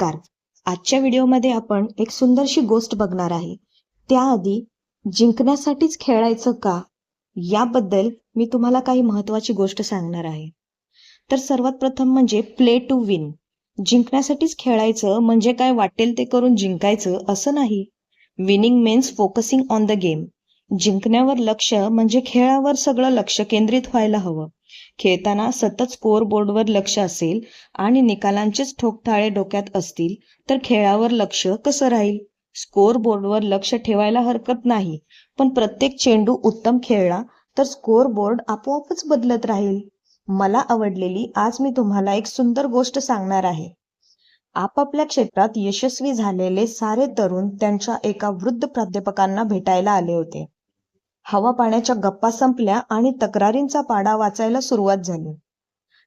नमस्कार. आजच्या व्हिडिओमध्ये आपण एक सुंदरशी गोष्ट बघणार आहे. त्याआधी जिंकण्यासाठीच खेळायचं का? याबद्दल मी तुम्हाला काही महत्वाची गोष्ट सांगणार आहे. तर सर्वात प्रथम म्हणजे प्ले टू विन जिंकण्यासाठीच खेळायचं म्हणजे काय वाटेल ते करून जिंकायचं असं नाही. Winning means focusing on the game जिंकण्यावर लक्ष म्हणजे खेळावर सगळं लक्ष केंद्रित व्हायला हवं. खेळताना सतत स्कोअर बोर्डवर लक्ष असेल आणि निकालांचेच ठोकथाळे डोक्यात असतील तर खेळावर लक्ष कसं राहील? स्कोअर बोर्डवर लक्ष ठेवायला हरकत नाही पण प्रत्येक चेंडू उत्तम खेळला तर स्कोअर बोर्ड आपोआपच बदलत राहील. मला आवडलेली आज मी तुम्हाला एक सुंदर गोष्ट सांगणार आहे. आपापल्या क्षेत्रात यशस्वी झालेले सारे तरुण त्यांच्या एका वृद्ध प्राध्यापकांना भेटायला आले होते. हवा पाण्याच्या गप्पा संपल्या आणि तक्रारींचा पाडा वाचायला सुरुवात झाली.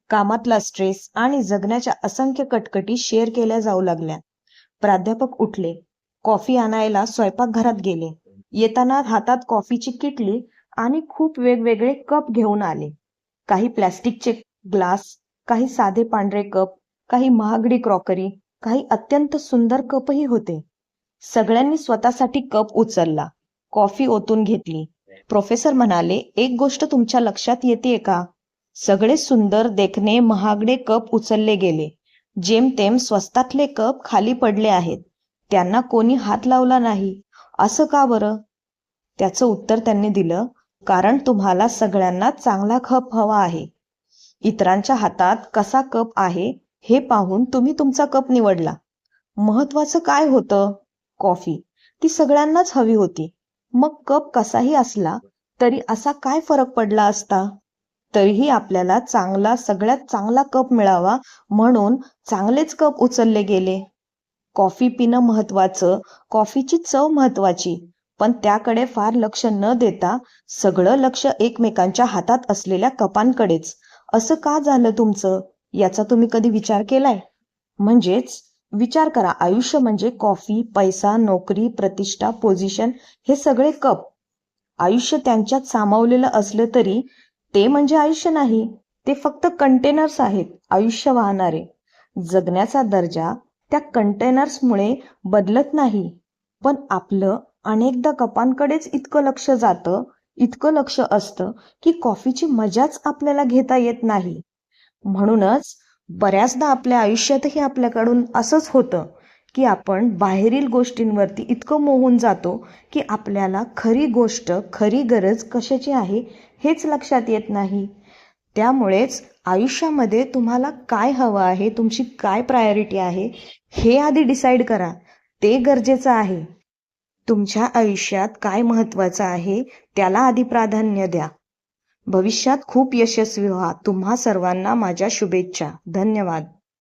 कामातला स्ट्रेस आणि जगण्याच्या असंख्य कटकटी शेअर केल्या जाऊ लागल्या. प्राध्यापक उठले. कॉफी आणायला स्वयंपाकघरात गेले. येताना हातात कॉफीची किटली आणि खूप वेगवेगळे कप घेऊन आले. काही प्लॅस्टिकचे ग्लास काही साधे पांढरे कप काही महागडी क्रॉकरी काही अत्यंत सुंदर कपही होते. सगळ्यांनी स्वतःसाठी कप उचलला. कॉफी ओतून घेतली. प्रोफेसर म्हणाले एक गोष्ट तुमच्या लक्षात येते का? सगळे सुंदर देखणे महागडे कप उचलले गेले. जेमतेम स्वस्तातले कप खाली पडले आहेत. त्यांना कोणी हात लावला नाही. असं का बरं? त्याचं उत्तर त्यांनी दिलं कारण तुम्हाला सगळ्यांना चांगला कप हवा आहे. इतरांच्या हातात कसा कप आहे हे पाहून तुम्ही तुमचा कप निवडला. महत्वाचं काय होतं? कॉफी. ती सगळ्यांनाच हवी होती. मग कप कसाही असला तरी असा काय फरक पडला असता? तरीही आपल्याला चांगला सगळ्यात चांगला कप मिळावा म्हणून चांगलेच कप उचलले गेले. कॉफी पिणं महत्वाचं कॉफीची चव महत्वाची पण त्याकडे फार लक्ष न देता सगळं लक्ष एकमेकांच्या हातात असलेल्या कपांकडेच. असं का झालं तुमचं? याचा तुम्ही कधी विचार केलाय? म्हणजेच विचार करा. आयुष्य म्हणजे कॉफी पैसा नोकरी प्रतिष्ठा पोझिशन हे सगळे कप. आयुष्य त्यांच्यात सामावलेलं असलं तरी ते म्हणजे आयुष्य नाही. ते फक्त कंटेनर्स आहेत आयुष्य वाहणारे. जगण्याचा दर्जा त्या कंटेनर्समुळे बदलत नाही. पण आपलं अनेकदा कपांकडेच इतकं लक्ष जातं इतकं लक्ष असतं की कॉफीची मजाच आपल्याला घेता येत नाही. म्हणूनच बऱ्याचदा आपल्या आयुष्यातही आपल्याकडून असंच होतं की आपण बाहेरील गोष्टींवरती इतकं मोहून जातो की आपल्याला खरी गोष्ट खरी गरज कशाची आहे हेच लक्षात येत नाही. त्यामुळेच आयुष्यामध्ये तुम्हाला काय हवं आहे तुमची काय प्रायोरिटी आहे हे आधी डिसाईड करा. ते गरजेचं आहे. तुमच्या आयुष्यात काय महत्त्वाचं आहे त्याला आधी प्राधान्य द्या. भविष्यात खूप यशस्वी व्हा. तुम्हा सर्वांना माझ्या शुभेच्छा. धन्यवाद.